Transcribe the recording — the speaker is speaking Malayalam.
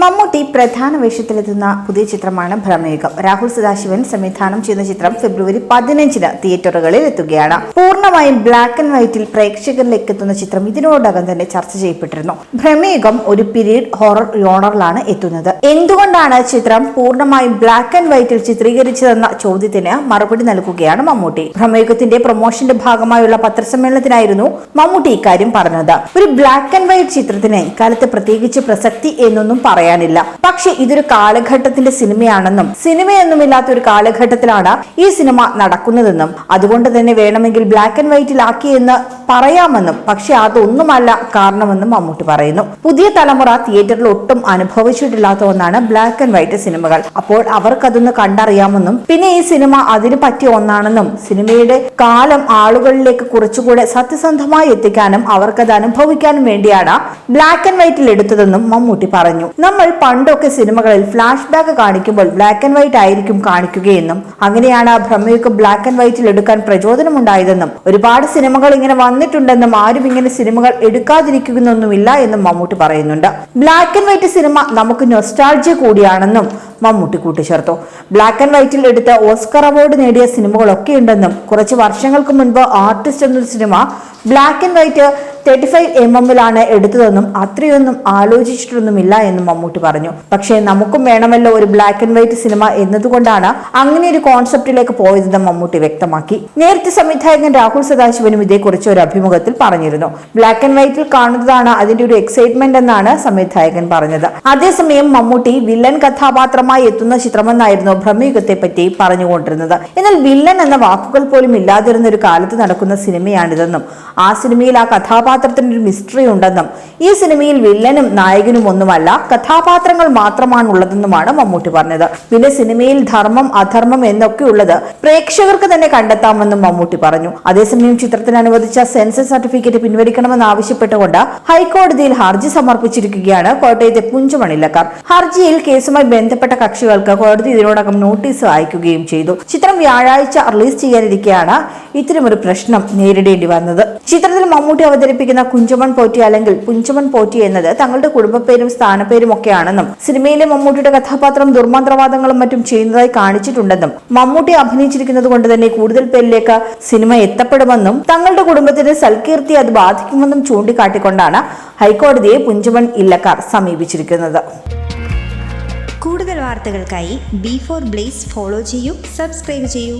മമ്മൂട്ടി പ്രധാന വേഷത്തിലെത്തുന്ന പുതിയ ചിത്രമാണ് ഭ്രമയുഗം. രാഹുൽ സദാശിവൻ സംവിധാനം ചെയ്യുന്ന ചിത്രം ഫെബ്രുവരി പതിനഞ്ചിന് തിയേറ്ററുകളിൽ എത്തുകയാണ്. പൂർണമായും ബ്ലാക്ക് ആൻഡ് വൈറ്റിൽ പ്രേക്ഷകരിലേക്ക് എത്തുന്ന ചിത്രം ഇതിനോടകം തന്നെ ചർച്ച ചെയ്യപ്പെട്ടിരുന്നു. ഭ്രമയുഗം ഒരു പീരീഡ് ഹൊറർ യോണറിലാണ് എത്തുന്നത്. എന്തുകൊണ്ടാണ് ചിത്രം പൂർണമായും ബ്ലാക്ക് ആൻഡ് വൈറ്റിൽ ചിത്രീകരിച്ചതെന്ന ചോദ്യത്തിന് മറുപടി നൽകുകയാണ് മമ്മൂട്ടി. ഭ്രമയുഗത്തിന്റെ പ്രൊമോഷന്റെ ഭാഗമായുള്ള പത്രസമ്മേളനത്തിനായിരുന്നു മമ്മൂട്ടി ഇക്കാര്യം പറഞ്ഞത്. ഒരു ബ്ലാക്ക് ആൻഡ് വൈറ്റ് ചിത്രത്തിന് ഇക്കാലത്ത് പ്രത്യേകിച്ച് പ്രസക്തി എന്നൊന്നും പറയാനില്ല. പക്ഷെ ഇതൊരു കാലഘട്ടത്തിന്റെ സിനിമയാണെന്നും സിനിമയൊന്നുമില്ലാത്ത ഒരു കാലഘട്ടത്തിലാണ് ഈ സിനിമ നടക്കുന്നതെന്നും അതുകൊണ്ട് തന്നെ വേണമെങ്കിൽ ബ്ലാക്ക് ആൻഡ് വൈറ്റിലാക്കി എന്ന് പറയാമെന്നും പക്ഷെ അതൊന്നുമല്ല കാരണമെന്നും മമ്മൂട്ടി പറയുന്നു. പുതിയ തലമുറ തിയേറ്ററിൽ ഒട്ടും അനുഭവിച്ചിട്ടില്ലാത്ത ഒന്നാണ് ബ്ലാക്ക് ആൻഡ് വൈറ്റ് സിനിമകൾ. അപ്പോൾ അവർക്കതൊന്ന് കണ്ടറിയാമെന്നും പിന്നെ ഈ സിനിമ അതിന് പറ്റിയ ഒന്നാണെന്നും സിനിമയുടെ കാലം ആളുകളിലേക്ക് കുറച്ചുകൂടെ സത്യസന്ധമായി എത്തിക്കാനും അവർക്കത് അനുഭവിക്കാനും വേണ്ടിയാണ് ബ്ലാക്ക് ആൻഡ് വൈറ്റിൽ എടുത്തതെന്നും മമ്മൂട്ടി പറഞ്ഞു. നമ്മൾ പണ്ടൊക്കെ സിനിമകളിൽ ഫ്ലാഷ് ബാക്ക് കാണിക്കുമ്പോൾ ബ്ലാക്ക് ആൻഡ് വൈറ്റ് ആയിരിക്കും കാണിക്കുകയെന്നും അങ്ങനെയാണ് ഭ്രമയൊക്കെ ബ്ലാക്ക് ആൻഡ് വൈറ്റിൽ എടുക്കാൻ പ്രചോദനമുണ്ടായതെന്നും ഒരുപാട് സിനിമകൾ ഇങ്ങനെ വന്നിട്ടുണ്ടെന്നും ആരും ഇങ്ങനെ സിനിമകൾ എടുക്കാതിരിക്കുന്നൊന്നുമില്ല എന്നും മമ്മൂട്ടി പറയുന്നുണ്ട്. ബ്ലാക്ക് ആൻഡ് വൈറ്റ് സിനിമ നമുക്ക് നൊസ്റ്റാൾജിയ കൂടിയാണെന്നും മമ്മൂട്ടി കൂട്ടിച്ചേർത്തു. ബ്ലാക്ക് ആൻഡ് വൈറ്റിൽ എടുത്ത് ഓസ്കർ അവാർഡ് നേടിയ സിനിമകളൊക്കെ ഉണ്ടെന്നും കുറച്ച് വർഷങ്ങൾക്ക് മുൻപ് ആർട്ടിസ്റ്റ് എന്നൊരു cinema black and white thirty five M എമ്മിലാണ് എടുത്തതെന്നും അത്രയൊന്നും ആലോചിച്ചിട്ടൊന്നുമില്ല എന്നും മമ്മൂട്ടി പറഞ്ഞു. പക്ഷേ നമുക്കും വേണമല്ലോ ഒരു ബ്ലാക്ക് ആൻഡ് വൈറ്റ് സിനിമ എന്നതുകൊണ്ടാണ് അങ്ങനെ ഒരു കോൺസെപ്റ്റിലേക്ക് പോയതെന്ന് മമ്മൂട്ടി വ്യക്തമാക്കി. നേരത്തെ സംവിധായകൻ രാഹുൽ സദാശിവനും ഇതേക്കുറിച്ച് ഒരു അഭിമുഖത്തിൽ പറഞ്ഞിരുന്നു. ബ്ലാക്ക് ആൻഡ് വൈറ്റിൽ കാണുന്നതാണ് അതിന്റെ ഒരു എക്സൈറ്റ്മെന്റ് എന്നാണ് സംവിധായകൻ പറഞ്ഞത്. അതേസമയം മമ്മൂട്ടി വില്ലൻ കഥാപാത്രമായി എത്തുന്ന ചിത്രമെന്നായിരുന്നു ഭ്രമയുഗത്തെ പറ്റി പറഞ്ഞുകൊണ്ടിരുന്നത്. എന്നാൽ വില്ലൻ എന്ന വാക്കുകൾ പോലും ഇല്ലാതിരുന്ന ഒരു കാലത്ത് നടക്കുന്ന സിനിമയാണിതെന്നും ആ സിനിമയിൽ ആ കഥാപാത്രത്തിന് ഒരു മിസ്റ്ററി ഉണ്ടെന്നും ഈ സിനിമയിൽ വില്ലനും നായകനും ഒന്നുമല്ല കഥാപാത്രങ്ങൾ മാത്രമാണ് ഉള്ളതെന്നുമാണ് മമ്മൂട്ടി പറഞ്ഞത്. പിന്നെ സിനിമയിൽ ധർമ്മം അധർമ്മം എന്നൊക്കെ ഉള്ളത് പ്രേക്ഷകർക്ക് തന്നെ കണ്ടെത്താമെന്നും മമ്മൂട്ടി പറഞ്ഞു. അതേസമയം ചിത്രത്തിന് അനുവദിച്ച സെൻസസ് സർട്ടിഫിക്കറ്റ് പിൻവലിക്കണമെന്ന് ആവശ്യപ്പെട്ടുകൊണ്ട് ഹൈക്കോടതിയിൽ ഹർജി സമർപ്പിച്ചിരിക്കുകയാണ് കോട്ടയത്തെ പുഞ്ചുമണിലക്കാർ. ഹർജിയിൽ കേസുമായി ബന്ധപ്പെട്ട കക്ഷികൾക്ക് കോടതി ഇതിനോടകം നോട്ടീസ് അയക്കുകയും ചെയ്തു. ചിത്രം വ്യാഴാഴ്ച റിലീസ് ചെയ്യാനിരിക്കെയാണ് ഇത്തരമൊരു പ്രശ്നം നേരിടേണ്ടി വന്നത്. ചിത്രത്തിൽ മമ്മൂട്ടി അവതരിപ്പിക്കുന്ന കുഞ്ചമൺ പോറ്റി അല്ലെങ്കിൽ പുഞ്ചമൺ പോറ്റി എന്നത് തങ്ങളുടെ കുടുംബപ്പേരും സ്ഥാനപ്പേരും ഒക്കെയാണെന്നും സിനിമയിലെ മമ്മൂട്ടിയുടെ കഥാപാത്രം ദുർമന്ത്രവാദങ്ങളും മറ്റും ചെയ്യുന്നതായി കാണിച്ചിട്ടുണ്ടെന്നും മമ്മൂട്ടി അഭിനയിച്ചിരിക്കുന്നത് കൊണ്ട് തന്നെ കൂടുതൽ പേരിലേക്ക് സിനിമ എത്തപ്പെടുമെന്നും തങ്ങളുടെ കുടുംബത്തിന്റെ സൽകീർത്തി അത് ബാധിക്കുമെന്നും ചൂണ്ടിക്കാട്ടിക്കൊണ്ടാണ് ഹൈക്കോടതിയെ പുഞ്ചമൺ ഇല്ലക്കാർ സമീപിച്ചിരിക്കുന്നത്. കൂടുതൽ വാർത്തകൾക്കായി ബി ഫോർ ബ്ലേസ് ഫോളോ ചെയ്യൂ സബ്സ്ക്രൈബ് ചെയ്യൂ.